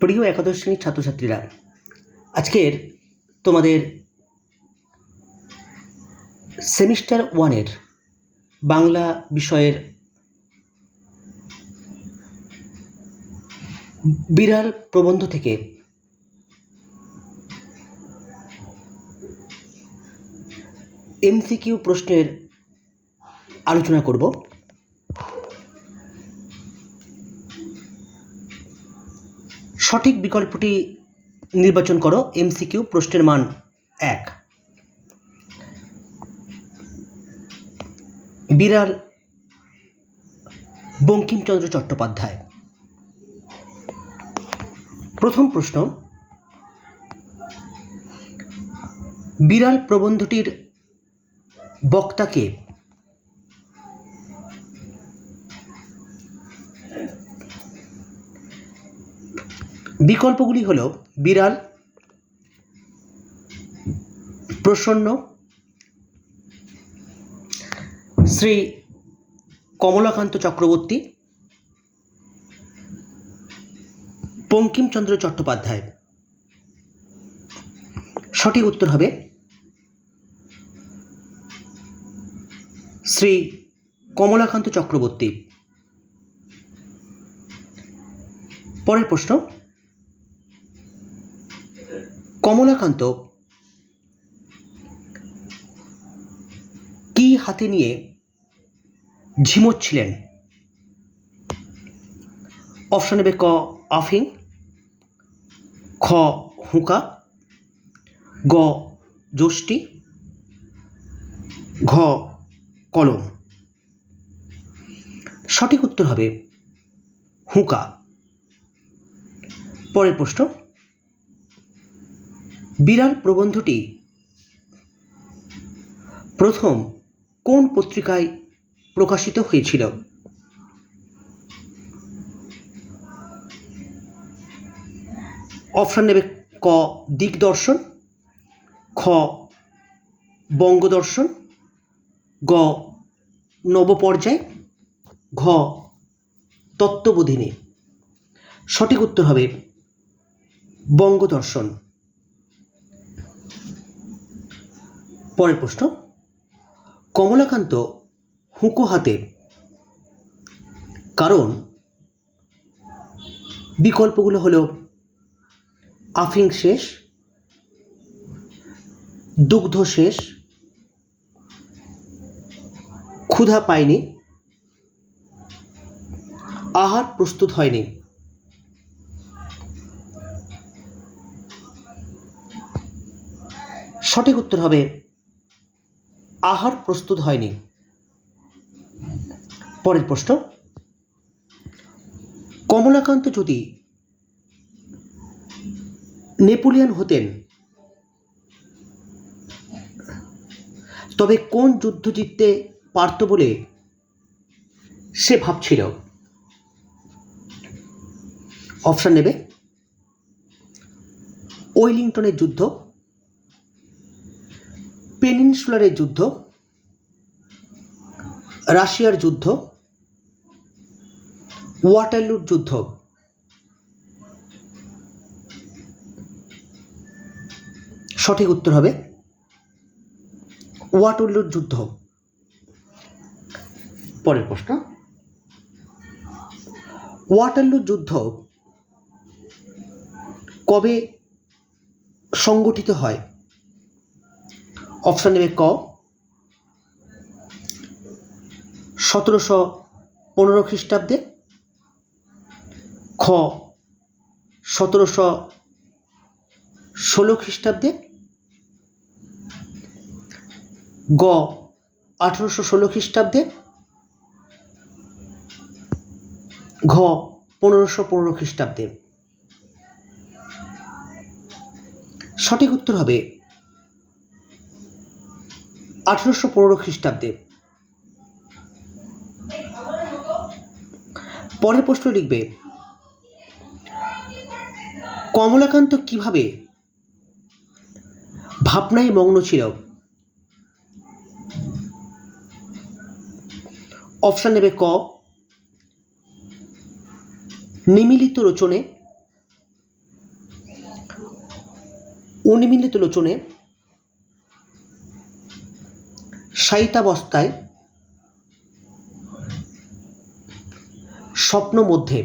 প্রিয় একাদশ শ্রেণির ছাত্রছাত্রীরা, আজকের তোমাদের সেমিস্টার ওয়ানের বাংলা বিষয়ের বিরাল প্রবন্ধ থেকে এমসিকিউ প্রশ্নের আলোচনা করব। সঠিক বিকল্পটি নির্বাচন করো এমসিকিউ প্রশ্নের মান এক। বিড়াল বঙ্কিমচন্দ্র চট্টোপাধ্যায়। প্রথম প্রশ্ন, বিড়াল প্রবন্ধটির বক্তাকে বিকল্পগুলি হল বিড়াল, প্রসন্ন, শ্রী কমলাকান্ত চক্রবর্তী, বঙ্কিমচন্দ্র চট্টোপাধ্যায়। সঠিক উত্তর হবে শ্রী কমলাকান্ত চক্রবর্তী। পরের প্রশ্ন কমলাকান্ত, কি হাতে নিয়ে ঝিমোচ্ছিলেন? অপশন নেবে ক আফিং খ, হুঁকা, গ, যষ্টি, ঘ, কলম। সঠিক উত্তর হবে হুঁকা। পরের প্রশ্ন বিড়াল প্রবন্ধটি। প্রথম কোন পত্রিকায় প্রকাশিত হয়েছিল? অপশান নেবে ক, দিগদর্শন, খ, বঙ্গদর্শন, গ, নবপর্যায়, ঘ, তত্ত্ববোধিনী। সঠিক উত্তর হবে বঙ্গদর্শন। পরের প্রশ্ন। কমলাকান্ত হুঁকো হাতে কারণ বিকল্পগুলো হলো আফিং শেষ, দুগ্ধ শেষ, ক্ষুধা পায়নি, আহার প্রস্তুত হয়নি। সঠিক উত্তর হবে আহার প্রস্তুত হয়নি। পরের প্রশ্ন, কমলাকান্ত যদি নেপোলিয়ান হতেন, তবে কোন যুদ্ধ জিততে পারত বলে সে ভাবছিল? অপশান নেবে, ওয়েলিংটনের যুদ্ধ। পেনিনসুলারের যুদ্ধ, রাশিয়ার যুদ্ধ ওয়াটারলুর যুদ্ধ, সঠিক উত্তর হবে ওয়াটারলুর যুদ্ধ। পরের প্রশ্ন ওয়াটারলুর যুদ্ধ কবে সংগঠিত হয়? অপশান নেবে ক। সতেরোশো পনেরো খ্রিস্টাব্দে। খ, সতেরোশো ষোলো খ্রিস্টাব্দে। গ, আঠেরোশো ষোলো খ্রিস্টাব্দে। ঘ, পনেরোশো পনেরো খ্রিস্টাব্দে। সঠিক উত্তর হবে আঠেরোশো পনেরো খ্রিস্টাব্দে। পরের প্রশ্ন লিখবে, কমলাকান্ত কীভাবে ভাবনায় মগ্ন ছিল? অপশান নেবে ক, নিমিলিত রচনে অনিমিলিত লোচনে সাহিতাবস্থায় স্বপ্ন মধ্যে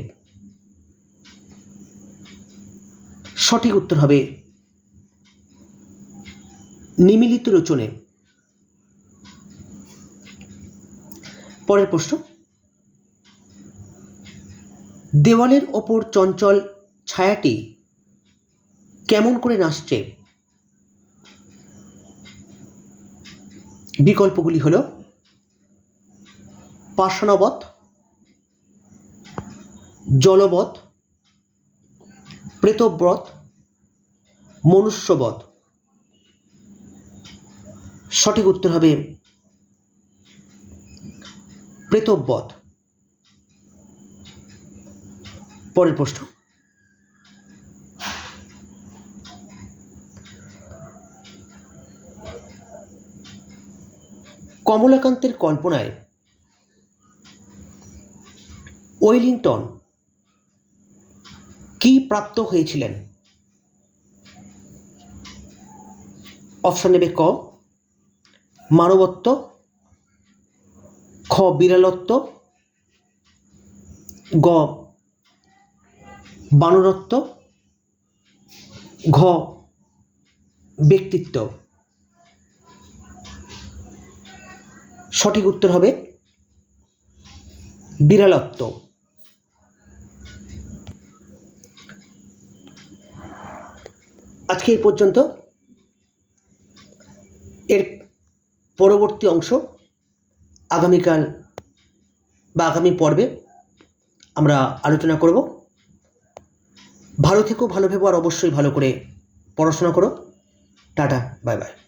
সঠিক উত্তর হবে নিমিলিত রচনে। পরের প্রশ্ন, দেওয়ালের ওপর চঞ্চল ছায়াটি কেমন করে নাচছে? বিকল্পগুলি হল পাষাণবধ জলবধ প্রেতব্রত মনুষ্যবধ সঠিক উত্তর হবে প্রেতবধ পরের প্রশ্ন। কমলাকান্তের কল্পনায় ওয়েলিংটন কি প্রাপ্ত হয়েছিলেন? অপশন নেবে ক, মানবত্ব, খ বিরলত্ব গ, বানরত্ব, ঘ, ব্যক্তিত্ব। সঠিক উত্তর হবে বিরলত্ব আজকে এই পর্যন্ত। এর পরবর্তী অংশ আগামীকাল বা আগামী পর্বে আমরা আলোচনা করব। ভালো থেকো, ভালো ভেবো আর অবশ্যই ভালো করে পড়াশোনা করো। Tata, bye bye.